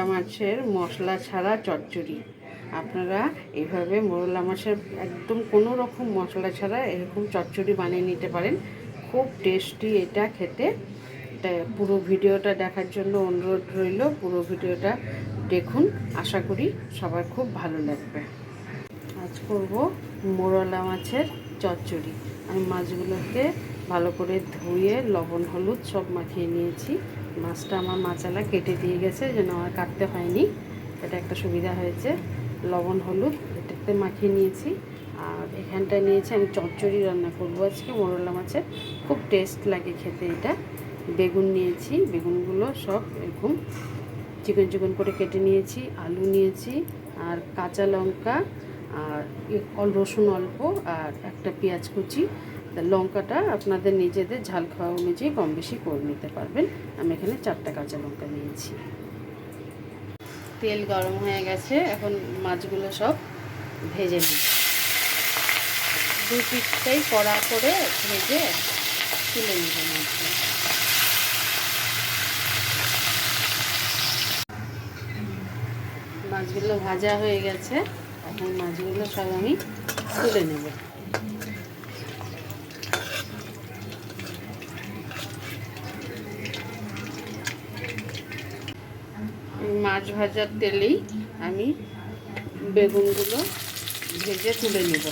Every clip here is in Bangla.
মোরলা মাছের মশলা ছাড়া চচ্চড়ি। আপনারা এইভাবে মোরলা মাছের একদম কোনো রকম মশলা ছাড়া এরকম চচ্চড়ি বানিয়ে নিতে পারেন। খুব টেস্টি এটা খেতে। পুরো ভিডিওটা দেখার জন্য অনুরোধ রইল, পুরো ভিডিওটা দেখুন। আশা করি সবার খুব ভালো লাগবে। আজ করব মোরলা মাছের চচ্চড়ি। আমি মাছগুলোকে ভালো করে ধুয়ে লবণ, হলুদ সব মাখিয়ে নিয়েছি। মাছটা আমার মাচালা কেটে দিয়ে গেছে, যেন আমার কাটতে হয়নি। এটা একটা সুবিধা হয়েছে। লবণ, হলুদ, এটাতে মাখিয়ে নিয়েছি। আর এখানটায় নিয়েছি আমি চচ্চড়ি রান্না করব আজকে, মোরলা মাছের। খুব টেস্ট লাগে খেতে এটা। বেগুন নিয়েছি, বেগুনগুলো সব এরকম চিকন চিকন করে কেটে নিয়েছি, আলু নিয়েছি, আর কাঁচা লঙ্কা, আর রসুন অল্প, আর একটা পেঁয়াজ কুচি। লঙ্কাটা আপনাদের নিজেদের ঝাল খাওয়া অনুযায়ী কম বেশি করে নিতে পারবেন। আমি এখানে চারটা কাঁচা লঙ্কা নিয়েছি। তেল গরম হয়ে গেছে, এখন মাছগুলো সব ভেজে নিই। দু পিসটাই কড়া করে ভেজে তুলে নেব মাছগুলো মাছগুলো ভাজা হয়ে গেছে, এখন মাছগুলো সব আমি তুলে নেব। মাছ ভাজার তেলেই আমি বেগুনগুলো ভেজে তুলে নেব।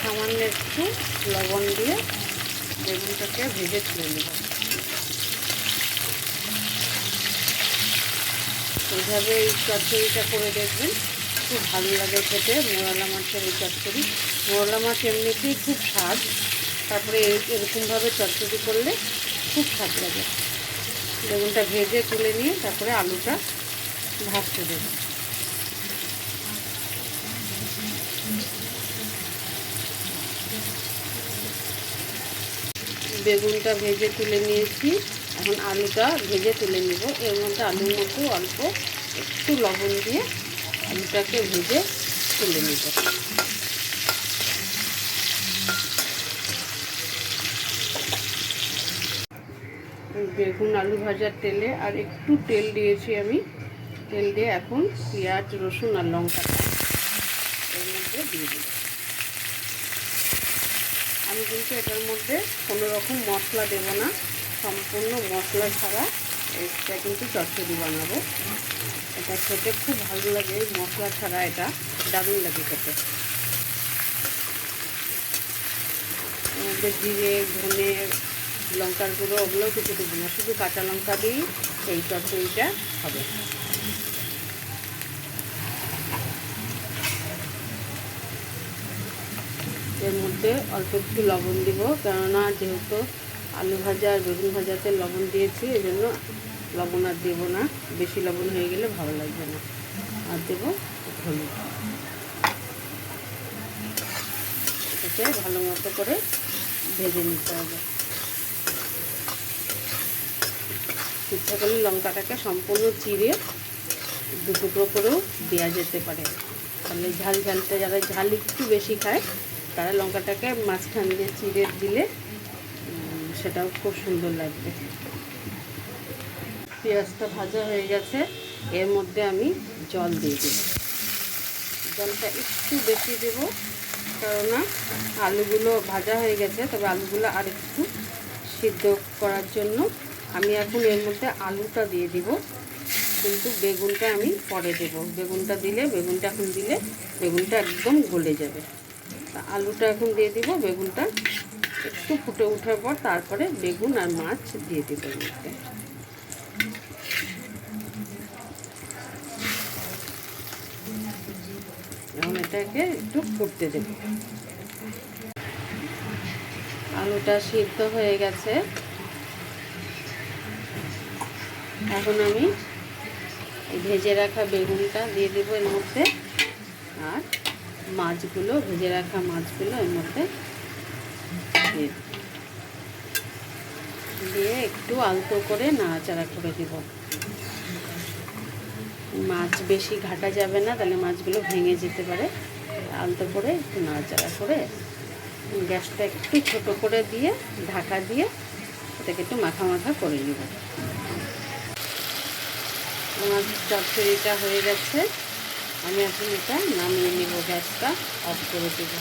সামান্য একটু লবণ দিয়ে বেগুনটাকে ভেজে তুলে নেব। এইভাবে এই চচ্চড়িটা করে দেখবেন। খুব ভালো লাগে খেতে, মোরলা মাছের এই চচ্চড়ি। মোরলা মাছ এমনিতেই খুব স্বাদ, তারপরে এরকমভাবে চচ্চড়ি করলে খুব স্বাদ লাগে। বেগুনটা ভেজে তুলে নিয়ে তারপরে আলুটা ভাজতে দেবো। বেগুনটা ভেজে তুলে নিয়েছি, এখন আলুটা ভেজে তুলে নেব। এর মধ্যে আলুর মধ্যে অল্প একটু লবণ দিয়ে আলুটাকে ভেজে তুলে নেব। বেগুন আলু ভাজার তেলে আর একটু তেল দিয়েছি আমি। তেল দিয়ে এখন পেঁয়াজ, রসুন আর লঙ্কা এর মধ্যে দিয়ে দিই আমি কিন্তু এটার মধ্যে কোনো রকম মশলা দেব না। সম্পূর্ণ মশলা ছাড়া এটা কিন্তু চচ্চড়ি বানাবো। এটা খেতে খুব ভালো লাগে মশলা ছাড়া এটা দারুণ লাগে খেতে। জিরে, ধনে, লঙ্কার গুঁড়ো, ওগুলোও কিছু দেবো না, শুধু কাঁচা লঙ্কা দিয়েই এই চচ্চড়িটা হবে। এর মধ্যে অল্প একটু লবণ দিব, কেননা যেহেতু আলু ভাজা আর বেগুন ভাজাতে লবণ দিয়েছি এই জন্য লবণ আর দেবো না। বেশি লবণ হয়ে গেলে ভালো লাগবে না। আর দেবো হলুদ এটাকে ভালো মতো করে ভেজে নিতে হবে। ইচ্ছা করলে লঙ্কাটাকে সম্পূর্ণ চিড়ে দু টুকরো করেও দেওয়া যেতে পারে। তাহলে ঝাল ঝালটা, যারা ঝাল একটু বেশি খায়, তারা লঙ্কাটাকে মাঝখান দিয়ে চিড়ে দিলে সেটাও খুব সুন্দর লাগবে। পেঁয়াজটা ভাজা হয়ে গেছে, এর মধ্যে আমি জল দিয়ে দেব। জলটা একটু বেশি দেব, কেননা আলুগুলো ভাজা হয়ে গেছে, তবে আলুগুলো আর একটু সিদ্ধ করার জন্য আমি এখন এর মধ্যে আলুটা দিয়ে দিব। কিন্তু বেগুনটা আমি পরে দেব। বেগুনটা দিলে, বেগুনটা এখন দিলে বেগুনটা একদম গলে যাবে। আলুটা এখন দিয়ে দিব, বেগুনটা একটু ফুটে ওঠার পর তারপরে বেগুন আর মাছ দিয়ে দেবো মধ্যে এখন এটাকে একটু ফুটতে দেব। আলুটা সিদ্ধ হয়ে গেছে। এখন আমি ভেজে রাখা বেগুনটা দিয়ে দেবো এর মধ্যে। আর মাছগুলো, ভেজে রাখা মাছগুলো এর মধ্যে দিয়ে দিয়ে একটু আলতো করে নাড়াচাড়া করে দেব। মাছ বেশি ঘাটা যাবে না, তাহলে মাছগুলো ভেঙে যেতে পারে। আলতো করে একটু নাড়াচাড়া করে গ্যাসটা একটু ছোট করে দিয়ে, ঢাকা দিয়ে এটাকে একটু মাখা মাখা করে নিব। আমার চচ্চড়িটা হয়ে গেছে। আমি এখন এটা নামিয়ে নিব গ্যাসটা, অফ করে দেবো।